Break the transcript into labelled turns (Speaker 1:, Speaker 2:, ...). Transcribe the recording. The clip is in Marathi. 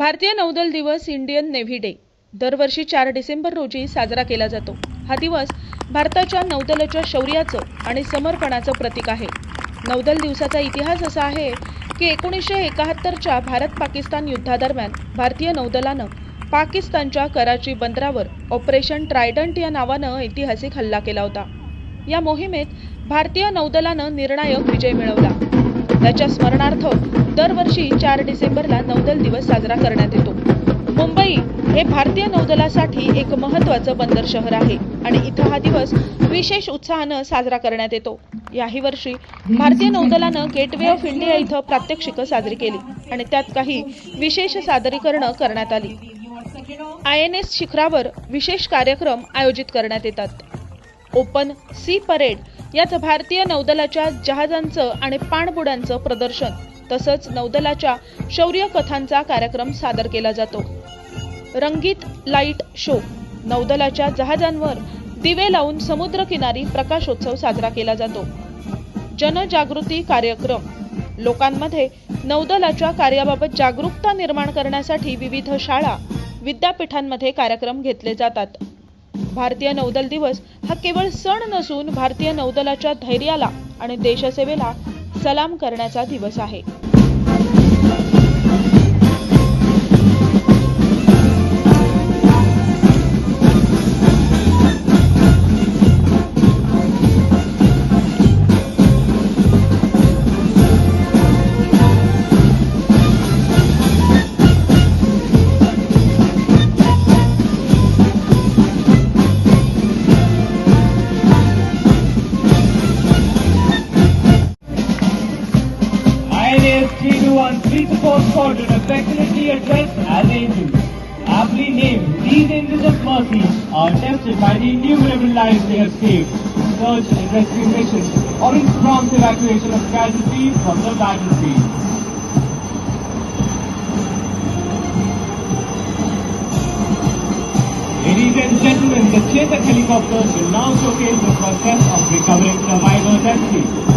Speaker 1: भारतीय नौदल दिवस इंडियन नेव्ही डे. दरवर्षी चार डिसेंबर रोजी साजरा केला जातो. हा दिवस भारताच्या नौदलाच्या शौर्याचं आणि समर्पणाचं प्रतीक आहे. नौदल दिवसाचा इतिहास असा आहे की एकोणीसशे एकाहत्तरच्या भारत पाकिस्तान युद्धादरम्यान भारतीय नौदलानं पाकिस्तानच्या कराची बंदरावर ऑपरेशन ट्रायडंट या नावानं ऐतिहासिक हल्ला केला होता. या मोहिमेत भारतीय नौदलानं निर्णायक विजय मिळवला. त्याच्या स्मरणार्थ दरवर्षी चार डिसेंबरला नौदल दिवस साजरा करण्यात येतो. मुंबई हे भारतीय नौदलासाठी एक महत्त्वाचं बंदर शहर आहे आणि इथं हा दिवस विशेष उत्साहानं साजरा करण्यात येतो. याही वर्षी भारतीय नौदलानं गेटवे ऑफ इंडिया इथं प्रात्यक्षिकं साजरी केली आणि त्यात काही विशेष सादरीकरणं करण्यात आली. आय एन एस शिखरावर विशेष कार्यक्रम आयोजित करण्यात येतात. ओपन सी परेड यात भारतीय नौदलाच्या जहाजांचं आणि पाणबुड्यांचं प्रदर्शन तसंच नौदलाच्या शौर्य कथांचा कार्यक्रम सादर केला जातो. रंगीत लाइट शो नौदलाच्या जहाजांवर दिवे लावून समुद्रकिनारी प्रकाशोत्सव साजरा केला जातो. जनजागृती कार्यक्रम लोकांमध्ये नौदलाच्या कार्याबाबत जागरूकता निर्माण करण्यासाठी विविध शाळा विद्यापीठांमध्ये कार्यक्रम घेतले जातात. भारतीय नौदल दिवस हा केवळ सण नसून भारतीय नौदलाच्या धैर्याला आणि देशसेवेला सलाम करण्याचा दिवस आहे.
Speaker 2: 321 Fleet Support Squadron affectionately addressed as angels. Aptly named, these angels of mercy are tested by the innumerable lives they have saved. Search and rescue missions or in prompt evacuation of casualties from the battlefield. Ladies and gentlemen, the Chetak helicopters will now showcase the process of recovering survivors sea.